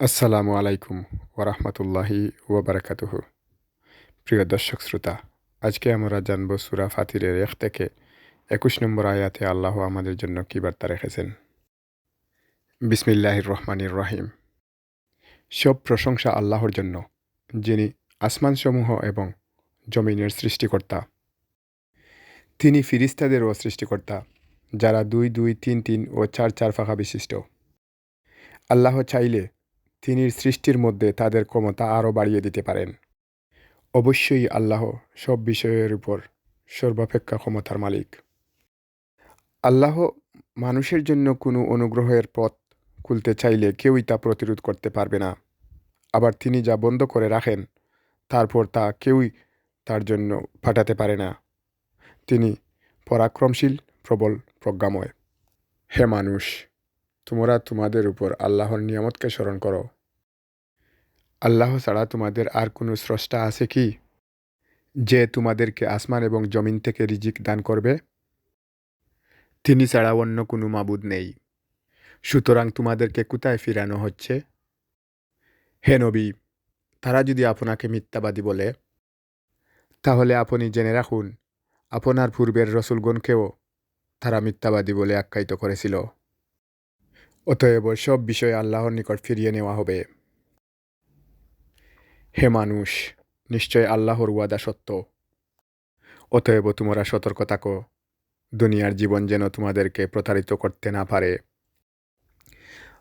আসসালামু আলাইকুম ওরহমতুল্লাহি ওবরাকাতুহ প্রিয় দর্শক শ্রোতা, আজকে আমরা জানব সুরা ফাতিরের এক থেকে একুশ নম্বর আয়াতে আল্লাহ আমাদের জন্য কী বার্তা রেখেছেন। বিসমিল্লাহির রহমানির রাহিম। সব প্রশংসা আল্লাহর জন্য, যিনি আসমানসমূহ এবং জমিনের সৃষ্টিকর্তা। তিনি ফিরিস্তাদেরও সৃষ্টিকর্তা, যারা দুই দুই তিন তিন ও চার চার ফাঁকা বিশিষ্ট। আল্লাহ চাইলে তিনি সৃষ্টির মধ্যে তাদের ক্ষমতা আরও বাড়িয়ে দিতে পারেন। অবশ্যই আল্লাহ সব বিষয়ের উপর সর্বাপেক্ষা ক্ষমতার মালিক। আল্লাহ মানুষের জন্য কোনো অনুগ্রহের পথ খুলতে চাইলে কেউই তা প্রতিরোধ করতে পারবে না। আবার তিনি যা বন্ধ করে রাখেন, তারপর তা কেউই তার জন্য ফাটাতে পারে না। তিনি পরাক্রমশীল, প্রবল, প্রজ্ঞাময়। হে মানুষ! তোমরা তোমাদের উপর আল্লাহর নিয়ামতকে স্মরণ করো। আল্লাহ ছাড়া তোমাদের আর কোনো স্রষ্টা আছে কি? যে তোমাদেরকে আসমান এবং জমিন থেকে রিজিক দান করবে? তিনি ছাড়া অন্য কোনো মাবুদ নেই। সুতরাং তোমাদেরকে কোথায় ফিরানো হচ্ছে? হে নবী, তারা যদি আপনাকে মিথ্যাবাদী বলে, তাহলে আপনি জেনে রাখুন, আপনার পূর্বের রসুলগণকেও তারা মিথ্যাবাদী বলে আখ্যায়িত করেছিল। অতএব সব বিষয় আল্লাহর নিকট ফিরিয়ে নেওয়া হবে। হে মানুষ, নিশ্চয় আল্লাহর ওয়াদা সত্য। অতএব তোমরা সতর্ক থাকো। দুনিয়ার জীবন যেন তোমাদেরকে প্রতারিত করতে না পারে।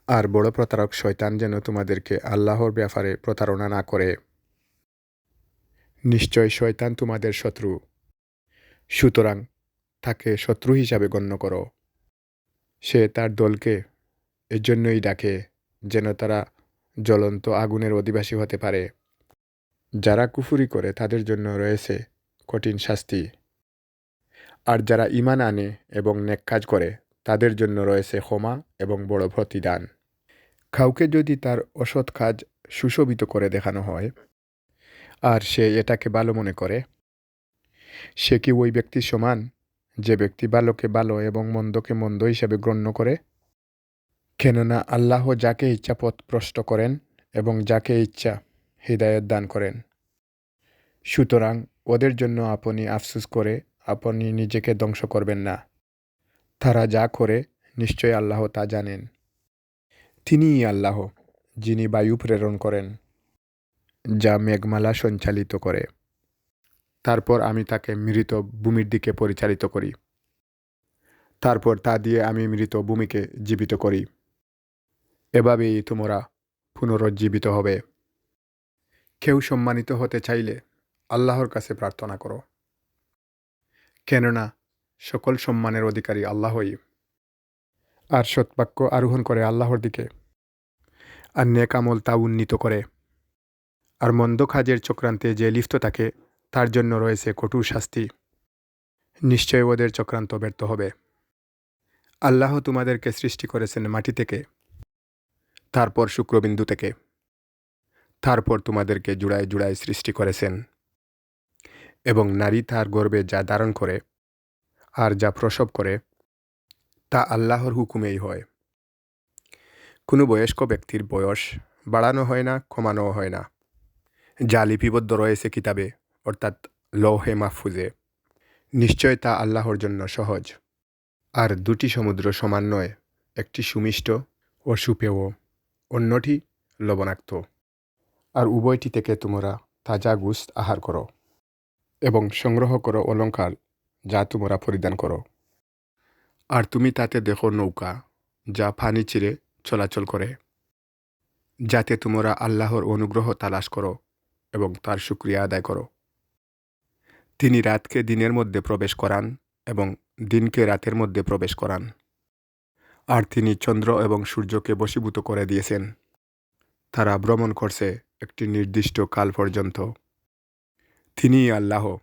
আর বড় প্রতারক শয়তান যেন তোমাদেরকে আল্লাহর ব্যাপারে প্রতারণা না করে। নিশ্চয় শয়তান তোমাদের শত্রু। সুতরাং তাকে শত্রু হিসাবে গণ্য করো। সে তার দলকে এজন্যই ডাকে যেন তারা জ্বলন্ত আগুনের অধিবাসী হতে পারে। যারা কুফুরি করে তাদের জন্য রয়েছে কঠিন শাস্তি। আর যারা ইমান আনে এবং নেক কাজ করে, তাদের জন্য রয়েছে ক্ষমা এবং বড় প্রতিদান। কাউকে যদি তার অসৎ কাজ সুশোভিত করে দেখানো হয়, আর সে এটাকে ভালো মনে করে, সে কি ওই ব্যক্তি সমান যে ব্যক্তি ভালোকে ভালো এবং মন্দকে মন্দ হিসাবে গণ্য করে? কেননা আল্লাহ যাকে ইচ্ছা পথ প্রষ্ট করেন এবং যাকে ইচ্ছা হৃদায়ত দান করেন। সুতরাং ওদের জন্য আপনি আফসুস করে আপনি নিজেকে ধ্বংস করবেন না। তারা যা করে নিশ্চয় আল্লাহ তা জানেন। তিনিই আল্লাহ, যিনি বায়ু প্রেরণ করেন, যা মেঘমালা সঞ্চালিত করে। তারপর আমি তাকে মৃত ভূমির দিকে পরিচালিত করি। তারপর তা দিয়ে আমি মৃত ভূমিকে জীবিত করি। এভাবেই তোমরা পুনরুজ্জীবিত হবে। কেউ সম্মানিত হতে চাইলে আল্লাহর কাছে প্রার্থনা করো। কেননা, সকল সম্মানের অধিকারী আল্লাহই। আর সৎবাক্য আরোহণ করে আল্লাহর দিকে। আর নেকামল তা উন্নীত করে। আর মন্দ কাজের চক্রান্তে যে লিপ্ত থাকে, তার জন্য রয়েছে কঠোর শাস্তি। নিশ্চয় ওদের চক্রান্ত ব্যর্থ হবে। আল্লাহ তোমাদেরকে সৃষ্টি করেছেন মাটি থেকে। তারপর শুক্রবিন্দু থেকে। তারপর তোমাদেরকে জুড়ায় জুড়ায় সৃষ্টি করেছেন। এবং নারী তার গর্বে যা ধারণ করে আর যা প্রসব করে, তা আল্লাহর হুকুমেই হয়। কোনো বয়স্ক ব্যক্তির বয়স বাড়ানো হয় না কমানো হয় না। যা লিপিবদ্ধ রয়েছে কিতাবে, অর্থাৎ লৌহে মাহফুজে, নিশ্চয় তা আল্লাহর জন্য সহজ। আর দুটি সমুদ্র সমান নয়, একটি সুমিষ্ট ও সুপেয়। অন্যটি লবণাক্ত। আর উভয়টি থেকে তোমরা তাজা গুস্ত আহার করো এবং সংগ্রহ করো অলঙ্কার যা তোমরা পরিধান করো। আর তুমি তাতে দেখো নৌকা যা পানি চিরে চলাচল করে, যাতে তোমরা আল্লাহর অনুগ্রহ তালাশ করো এবং তার শুক্রিয়া আদায় করো। তিনি রাতকে দিনের মধ্যে প্রবেশ করান এবং দিনকে রাতের মধ্যে প্রবেশ করান। আর তিনি চন্দ্র এবং সূর্যকে বশীভূত করে দিয়েছেন। তারা ভ্রমণ করছে একটি নির্দিষ্ট কাল পর্যন্ত। তিনি আল্লাহ,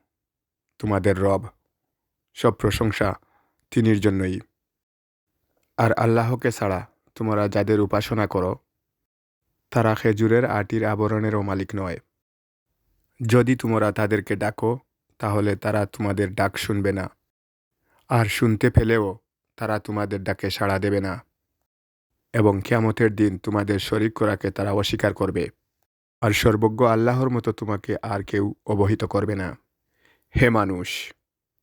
তোমাদের রব। সব প্রশংসা তিনির জন্যই। আর আল্লাহকে ছাড়া তোমরা যাদের উপাসনা করো, তারা খেজুরের আটির আবরণেরও মালিক নয়। যদি তোমরা তাদেরকে ডাকো, তাহলে তারা তোমাদের ডাক শুনবে না। আর শুনতে পেলেও তারা তোমাদের ডাকে সাড়া দেবে না। এবং কিয়ামতের দিন তোমাদের শরিক করাকে তারা অস্বীকার করবে। আর সর্বজ্ঞ আল্লাহর মতো তোমাকে আর কেউ অবহিত করবে না। হে মানুষ,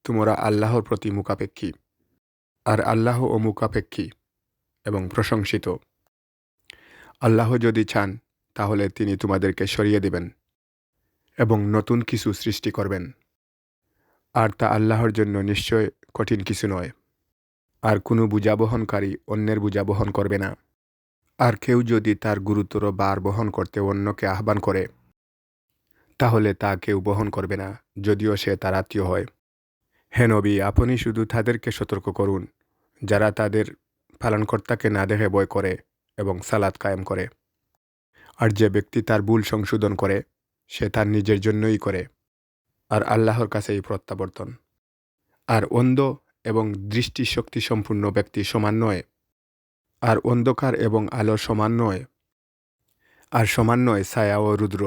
তোমরা আল্লাহর প্রতি মুখাপেক্ষী। আর আল্লাহ ও মুখাপেক্ষী এবং প্রশংসিত। আল্লাহ যদি চান, তাহলে তিনি তোমাদেরকে সরিয়ে দেবেন এবং নতুন কিছু সৃষ্টি করবেন। আর তা আল্লাহর জন্য নিশ্চয় কঠিন কিছু নয়। আর কোনো বোঝা বহনকারী অন্যের বোঝা বহন করবে না। আর কেউ যদি তার গুরুতর বার বহন করতে অন্যকে আহ্বান করে, তাহলে তা কেউ বহন করবে না, যদিও সে তার আত্মীয় হয়। হে নবী, আপনি শুধু তাদেরকে সতর্ক করুন, যারা তাদের পালনকর্তাকে না দেখে বয় করে এবং সালাদ কায়েম করে। আর যে ব্যক্তি তার ভুল সংশোধন করে, সে তার নিজের জন্যই করে। আর আল্লাহর কাছেই প্রত্যাবর্তন। আর অন্ধ এবং দৃষ্টিশক্তি সম্পূর্ণ ব্যক্তি সমান নয়, আর অন্ধকার এবং আলো সমান নয়, আর সমান নয় ছায়া ও রুদ্র।